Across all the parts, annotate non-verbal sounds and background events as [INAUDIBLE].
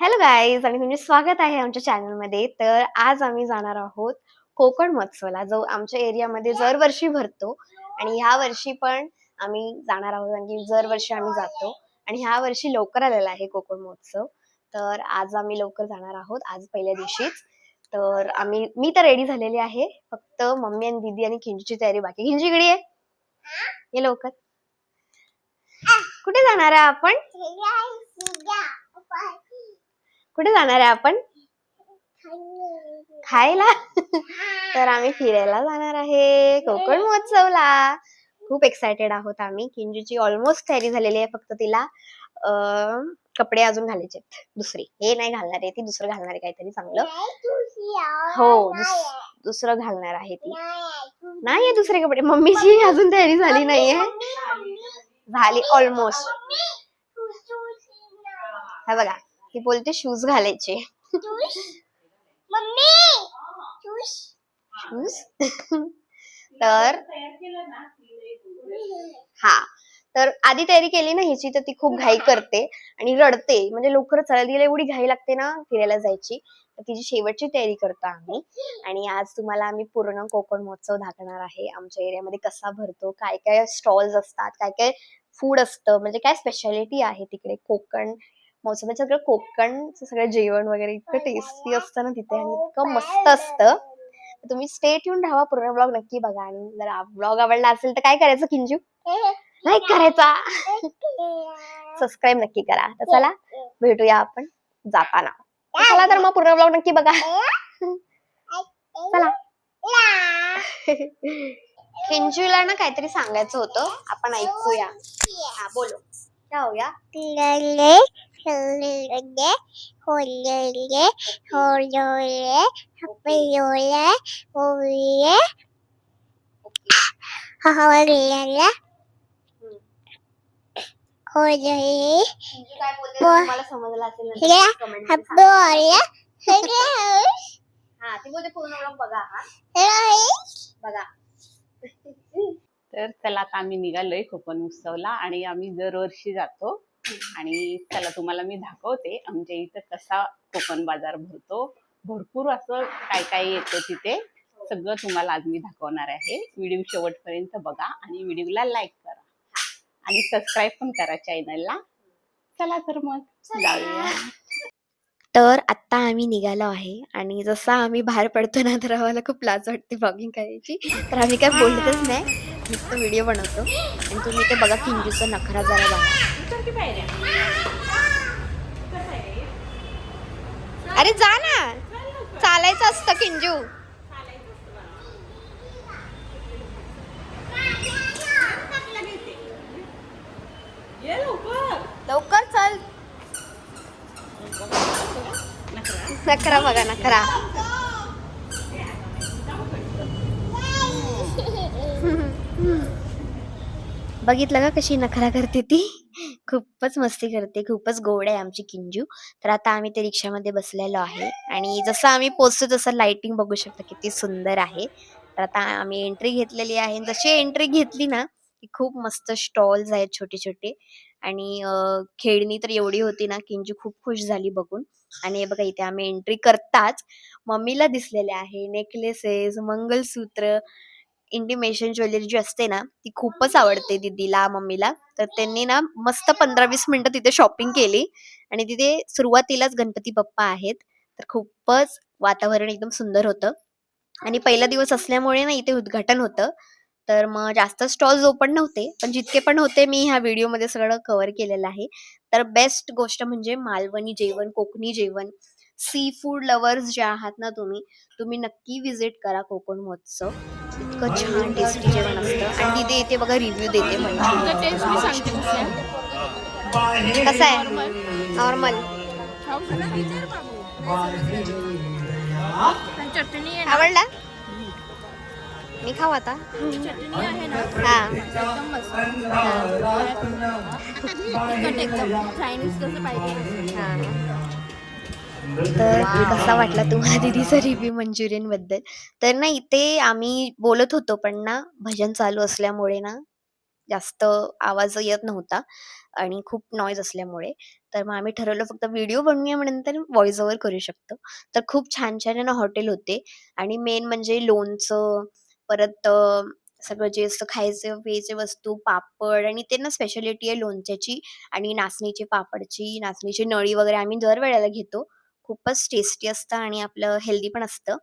Hello guys आणि तुमचे स्वागत आहे आमच्या चॅनलमध्ये तर आज आम्ही जाणार आहोत कोकण महोत्सवाला जो आमच्या एरियामध्ये दरवर्षी भरतो. आणि ह्या वर्षी पण आम्ही जाणार आहोत आणि दरवर्षी आम्ही जातो. आणि ह्या वर्षी लवकर आलेला आहे कोकण महोत्सव. तर आज आम्ही लवकर जाणार आहोत आज पहिल्या दिवशीच. तर आम्ही मी तर रेडी झालेली आहे. फक्त मम्मी आणि दीदी आणि खिंजूची तयारी बाकी. खिंजू इकडे आहे ये लवकर. कुठे जाणार आहे आपण? कुठे जाणार आहे आपण? खायला? तर आम्ही फिरायला जाणार आहे. कोकण महोत्सवला. खूप एक्सायटेड आहोत आम्ही. किंजूची ऑलमोस्ट तयारी झालेली आहे फक्त तिला. कपडे अजून घालायचे दुसरी. हे नाही घालणार आहे ती. दुसरं घालणार आहे काहीतरी चांगलं. हो दुस- दुसरं घालणार आहे ती. नाही दुसरे कपडे. मम्मीची अजून तयारी झाली नाहीये झाली ऑलमोस्ट हा बघा. ती बोलते शूज घालायचे. शूज [LAUGHS] तर हा तर आधी तयारी केली ना ह्याची तर ती खूप घाई करते आणि रडते. म्हणजे लवकर चला तिला एवढी घाई लागते ना फिरायला जायची. तर तिची शेवटची तयारी करतो आम्ही. आणि आज तुम्हाला आम्ही पूर्ण कोकण महोत्सव दाखवणार आहे. आमच्या एरियामध्ये कसा भरतो काय काय स्टॉल्स असतात काय काय फूड असतं म्हणजे काय स्पेशालिटी आहे तिकडे? कोकण म्हणजे सगळं कोकणचं सगळं जेवण वगैरे इतकं टेस्टी असतं ना तिथे आणि इतकं मस्त असतं. तुम्ही स्टेट येऊन राहा पूर्ण ब्लॉग नक्की बघा आणि जर ब्लॉग आवडला असेल तर काय करायचं किंजू? लाईक करायचा. [LAUGHS] सबस्क्राईब नक्की करा. तर चला भेटूया आपण जाताना. चला तर मग पूर्ण ब्लॉग नक्की बघा. चला. किंजूला ना काहीतरी सांगायचं होतं. आपण ऐकूया. हा बोलो. क्या [LAUGHS] बोलते पूर्ण ब्लॉग बघा हा. holele. बघा. तर चला आता आम्ही निघालोय कोकण उत्सवला आणि आम्ही दरवर्षी जातो. आणि चला तुम्हाला मी दाखवते आमच्या इथं कसा कोकण बाजार भरतो. भरपूर असं काय काय येतं तिथे सगळं तुम्हाला आज मी दाखवणार आहे. व्हिडिओ शेवटपर्यंत बघा आणि व्हिडिओला लाईक करा. आणि सबस्क्राईब पण करा चॅनलला चला तर मग जाऊया. तर आत्ता आम्ही निघालो आहे आणि जसं आम्ही बाहेर पडतो ना तर आम्हाला खूप लाज वाटते ब्लॉगिंग करायची. तर आम्ही काय बोलतच नाही. नुसतं व्हिडिओ बनवतो. आणि तुम्ही ते बघा किंजूचा नखरा जरा बघा. अरे जा ना. चालायचं असतं किंजू. लवकर. चल. नखरा बघा नखरा बघितलं का कशी नखरा करते ती? खूपच मस्ती करते खूपच गोड आहे आमची किंजू. तर आता आम्ही ते रिक्षामध्ये बसलेलो आहे. आणि जसं आम्ही पोचतो तसं लाइटिंग बघू शकता किती सुंदर आहे. तर आता आम्ही एंट्री घेतलेली आहे. जशी एंट्री घेतली ना की खूप मस्त स्टॉल्स आहेत छोटे छोटे आणि खेळणी तर एवढी होती ना किंजू खूप खुश झाली बघून. आणि हे बघा इथे आम्ही एंट्री करताच मम्मीला दिसलेले आहे. नेकलेसेस मंगलसूत्र इंडिमेशन ज्वेलरी जी असते ना ती खूपच आवडते दीदीला मम्मीला. तर त्यांनी ना मस्त पंधरा वीस मिनिटं तिथे शॉपिंग केली आणि तिथे सुरुवातीलाच गणपती बाप्पा आहेत. तर खूपच वातावरण एकदम सुंदर होतं. आणि पहिला दिवस असल्यामुळे ना इथे उद्घाटन होतं. तर मग जास्त स्टॉल्स ओपन नव्हते पण जितके पण होते मी ह्या व्हिडिओमध्ये सगळं कव्हर केलेलं आहे. तर बेस्ट गोष्ट म्हणजे मालवणी जेवण कोकणी जेवण. सी फूड लवर्स जे आहात ना तुम्ही तुम्ही नक्की विजिट करा कोकण महोत्सव. इतकं छान टेस्टी जेवण असतं. आणि तिथे इथे बघा रिव्ह्यू देते म्हणजे कसं आहे? नॉर्मल आवडला? मी खाऊ आता. हा. हा. तर कसा वाटला तुम्हाला दीदीचा रिव्ह्यू मंचुरियनबद्दल तर ना इथे आम्ही बोलत होतो पण ना भजन चालू असल्यामुळे ना जास्त आवाज येत नव्हता आणि खूप नॉईज असल्यामुळे. तर मग आम्ही ठरवलं फक्त व्हिडिओ बनवूया म्हणून व्हॉइस ओव्हर करू शकतो. तर खूप छान छान ना हॉटेल होते. आणि मेन म्हणजे लोणचं परत सगळं जे असतं खायचे प्यायचे वस्तू पापड आणि ते ना स्पेशालिटी आहे लोणच्याची. आणि नाचणीची पापडची नाचणीची नळी वगैरे आम्ही दर वेळेला घेतो. खूपच टेस्टी असतं आणि आपलं हेल्दी पण असतं.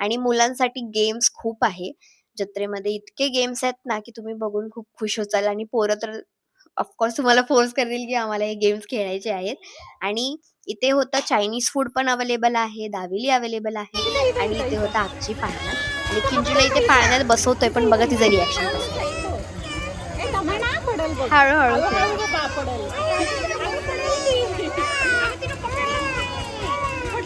आणि मुलांसाठी गेम्स खूप आहे. जत्रेमध्ये इतके गेम्स आहेत ना की तुम्ही बघून खूप खुश होचाल आणि पोरं तर ऑफकोर्स तुम्हाला फोर्स करतील की आम्हाला हे गेम्स खेळायचे आहेत. आणि इथे होतं चायनीज फूड पण अवेलेबल आहे दावेली अवेलेबल आहे आणि इथे होतं आजची पाळणा. आणि किंजूला इथे पाळण्यात बसवतोय पण बघा तिचं रिॲक्शन हळूहळू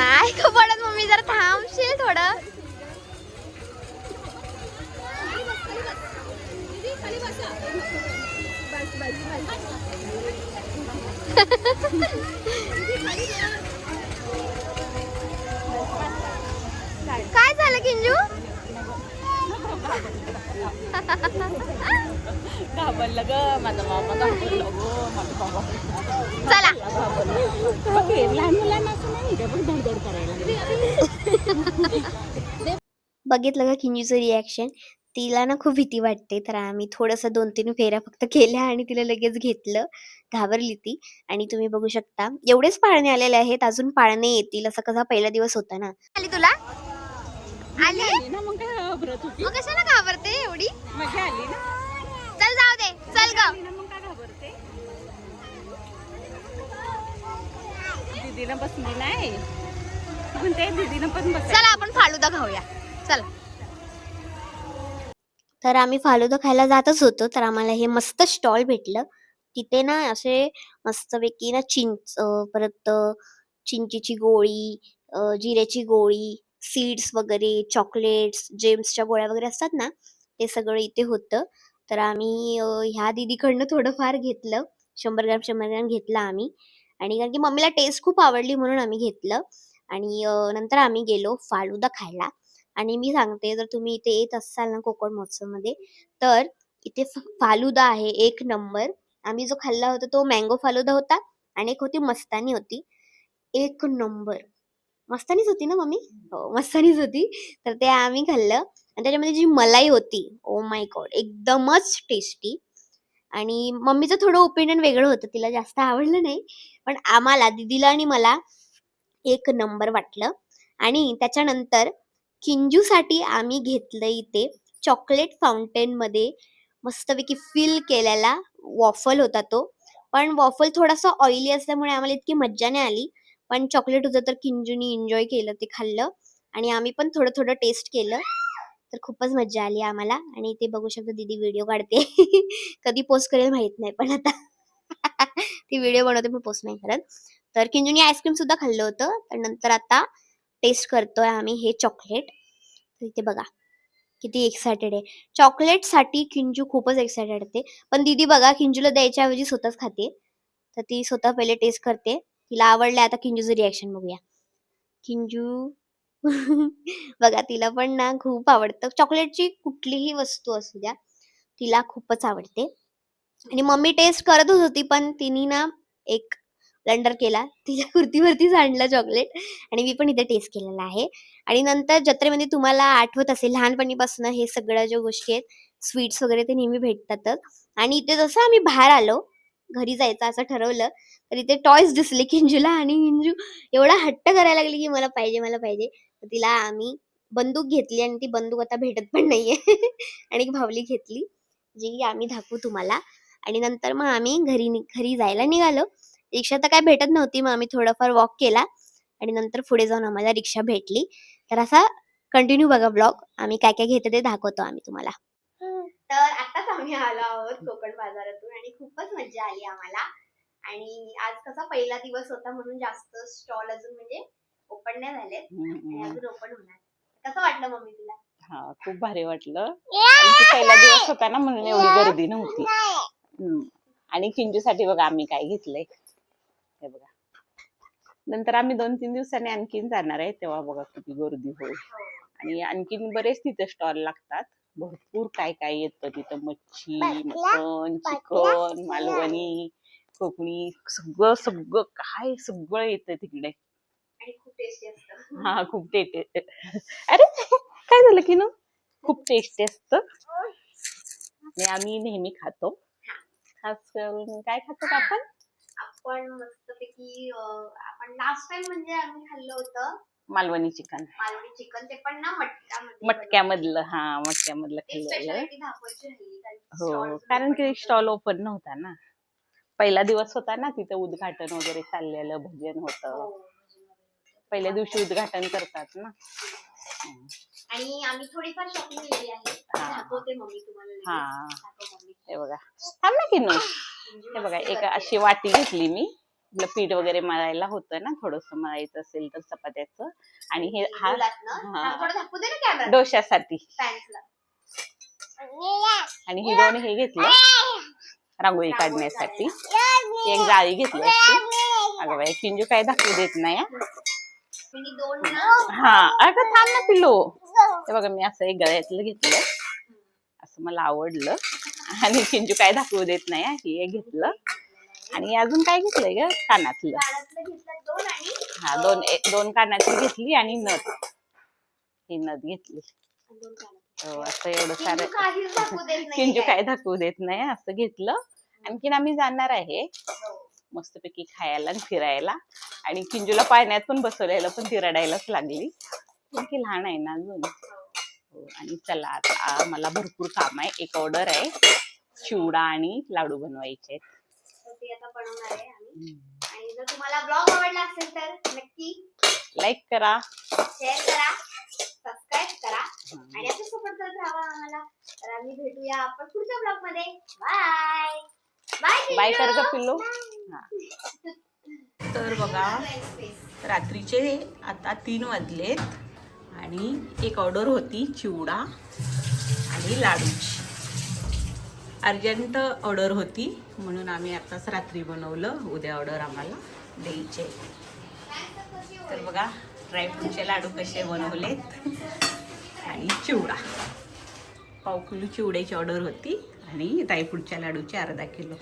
नाही का पडत मम्मी जरा थांबशील थोडं. काय झालं किंजू? घाबरलं ग माझा मामा घाबरलं गो माझा बाबा चला. बघितलं का किंजूचं रिॲक्शन तिला ना खूप भीती वाटते. तर आम्ही थोडंसं दोन तीन फेऱ्या फक्त केल्या आणि तिला लगेच घेतलं. घाबरली ती. आणि तुम्ही बघू शकता. एवढेच पाळणे आलेले आहेत. अजून पाळणे येतील. असं कसा पहिला दिवस होता ना. आली तुला? आली? ना मग घाबरत होती. मग कशाला घाबरते एवढी? मजा आली ना. चल जाऊ दे. चल ग. दीदीनं बसली नाही म्हणते दीदीनं पण बस चला आपण फालुदा खाऊया. चला. तर आम्ही फालुदा खायला जातच होतो तर आम्हाला हे मस्त स्टॉल भेटलं. तिथे ना असे मस्तपैकी ना चिंच परत चिंचीची गोळी जिऱ्याची गोळी सीड्स वगैरे चॉकलेट्स जेम्सच्या गोळ्या वगैरे असतात ना ते सगळं इथे होतं. तर आम्ही ह्या दीदीकडनं थोडंफार घेतलं. शंभर ग्रॅम शंभर ग्रॅम घेतलं आम्ही. आणि कारण की मम्मीला टेस्ट खूप आवडली म्हणून आम्ही घेतलं. आणि नंतर आम्ही गेलो फालुदा खायला. आणि मी सांगते जर तुम्ही इथे येत असाल ना कोकण महोत्सवमध्ये तर इथे फालुदा आहे एक नंबर. आम्ही जो खाल्ला होता तो मँगो फालुदा होता आणि एक होती मस्तानी होती. एक नंबर. मस्तानीच होती ना मम्मी? हो मस्तानीच होती. तर ते आम्ही खाल्लं. आणि त्याच्यामध्ये जी मलाई होती ओ माय गॉड एकदमच टेस्टी आणि मम्मीचं थोडं ओपिनियन वेगळं होतं तिला जास्त आवडलं नाही. पण आम्हाला दीदीला आणि मला एक नंबर वाटलं. आणि त्याच्यानंतर किंजूसाठी आम्ही घेतलं इथे चॉकलेट फाउंटेनमध्ये मस्तपैकी फिल केलेला वॉफल होता तो. पण वॉफल थोडासा ऑइली असल्यामुळे आम्हाला इतकी मज्जा नाही आली. पण चॉकलेट होतं तर किंजूनी एन्जॉय केलं ते खाल्लं. आणि आम्ही पण थोडं थोडं टेस्ट केलं. तर खूपच मज्जा आली आम्हाला. आणि ते बघू शकतो दीदी व्हिडिओ काढते. [LAUGHS] कधी पोस्ट करेल माहीत नाही पण आता [LAUGHS] ती व्हिडिओ बनवते पण पोस्ट नाही करत. तर किंजूनी आईस्क्रीम सुद्धा खाल्लं होतं. तर नंतर आता टेस्ट करतोय आम्ही हे चॉकलेट तर इथे बघा किती एक्सायटेड आहे. चॉकलेटसाठी किंजू खूपच एक्सायटेड होते. पण दीदी बघा किंजूला द्यायच्याऐवजी स्वतःच खाते. तर ती स्वतः पहिले टेस्ट करते. तिला आवडलं आता किंजूचं रिॲक्शन बघूया. किंजू बघा तिला पण ना खूप आवडतं. चॉकलेटची कुठलीही वस्तू असू द्या तिला खूपच आवडते. आणि मम्मी टेस्ट करतच होती पण तिने ना एक ब्लंडर केला. तिच्या कुर्तीवरतीच आणलं चॉकलेट आणि मी पण इथे टेस्ट केलेला आहे. आणि नंतर जत्रेमध्ये तुम्हाला आठवत असेल लहानपणीपासून हे सगळ्या ज्या गोष्टी आहेत स्वीट्स वगैरे ते नेहमी भेटतातच. आणि इथे जसं आम्ही बाहेर आलो घरी जायचं असं ठरवलं तर इथे टॉयज दिसले किंजूला आणि हिंजू एवढा हट्ट करायला लागली की मला पाहिजे मला पाहिजे. तिला आम्ही बंदूक घेतली आणि ती बंदूक आता भेटत पण नाहीये. [LAUGHS] आणि एक भावली घेतली जी आम्ही दाखवू तुम्हाला. आणि नंतर मग आम्ही घरी घरी जायला निघालो. रिक्षा तर काय भेटत नव्हती मग आम्ही थोडंफार वॉक केला. आणि नंतर पुढे जाऊन आम्हाला रिक्षा भेटली. तर असा कंटिन्यू बघा ब्लॉग आम्ही काय काय घेतो ते दाखवतो आम्ही तुम्हाला. तर आताच आम्ही आलो आहोत कोकण बाजारातून आणि खूपच मजा आली आम्हाला. आणि आज कसा पहिला दिवस होता म्हणून जास्त स्टॉल अजून म्हणजे ओपन नाही आणि हम्म. अजून ओपन होणार. कसं वाटलं मम्मी तुला? हा खूप भारी वाटलं. पहिला दिवस होता ना म्हणून एवढी गर्दी नव्हती. हम्म. आणि किंजूसाठी बघा आम्ही काय घेतलंय. हे बघा. नंतर आम्ही दोन तीन दिवसांनी आणखीन जाणार आहे तेव्हा बघा किती गर्दी होईल. आणि आणखीन बरेच तिथे स्टॉल लागतात. भरपूर काय काय येतं तिथं. मच्छी मटण चिकन मालवणी कोकणी सगळं सगळं काय सगळं येतं तिकडे. आणि खूप टेस्टी असतं. हा खूप टेस्ट अरे काय झालं की ना खूप टेस्टी असत. आणि आम्ही नेहमी खातो. खास करून काय खातो आपण? आपण मस्तपैकी अं, आपण लास्ट टाइम म्हणजे आम्ही खाल्लं होतं. मालवणी चिकन. मालवणी चिकन. ते पण ना मटक्यामध्ये मटक्यामधलं हा मटक्यामधलं एक खाल्लेलं. स्पेशालिटी दाखवायची राहिली. कारण की हो कारण की open स्टॉल ओपन नव्हता ना. पहिला दिवस होता ना तिथं उद्घाटन वगैरे चाललेलं भजन हो, होतं. होतं. पहिल्या दिवशी उद्घाटन करतात ना. आणि आम्ही थोडीफार शॉपिंग केली आहे. हा. दाखवते मम्मी तुम्हाला लगेच. हा. हे बघा. थांब ना किनू. हे बघा एक. अशी वाटी घेतली मी. आपलं पीठ वगैरे मळायला होतं ना थोडस मळायचं असेल तर चपात्याचं. आणि हे हा पॅन्सला आणि ही दोन हे घेतलं. रांगोळी काढण्यासाठी. एक जाळी घेतली असती. अगं बाई किंजू काय दाखवू देत नाही हा. अगं थांब ना पिलो हे बघा मी असं एक गळ्यातलं घेतलं. असं मला आवडलं. आणि किंजू काय दाखवू देत नाही हा. घेतलं. आणि अजून काय घेतलंय ग? कानातलं. हा दोन दोन कानातली घेतली आणि नथ. ही नथ घेतली. हो, असं एवढं सारं. किंजू काय दाखवू देत नाही असं घेतलं. आणखीन आम्ही जाणार आहे. हो. मस्तपैकी खायला आणि फिरायला. आणि किंजूला पाण्यात पण बसवलेलं पण ती रडायलाच लागली. पण ती लहान आहे ना अजून. हो, आणि चला आता मला भरपूर काम आहे. एक ऑर्डर आहे. चिवडा आणि लाडू बनवायचे तुम्हाला ब्लॉग आवडला असेल तर नक्की लाईक करा. शेअर करा. सबस्क्राईब करा. आणि असं सपोर्ट करत राहा आम्हाला. तर आम्ही भेटूया आपण पुढच्या ब्लॉगमध्ये. बाय बाय बाय कर ग पिल्लू. तर बघा रात्रीचे आता तीन वाजलेत आणि एक ऑर्डर होती चिवडा आणि लाडूची. अर्जंट ऑर्डर होती म्हणून आम्ही आताच रात्री बनवलं. उद्या ऑर्डर आम्हाला द्यायचे तर बघा ड्रायफ्रूटचे लाडू कसे बनवलेत आणि चिवडा. पाव किलो चिवड्याची ऑर्डर होती. आणि ड्रायफ्रूटच्या लाडूची अर्धा किलो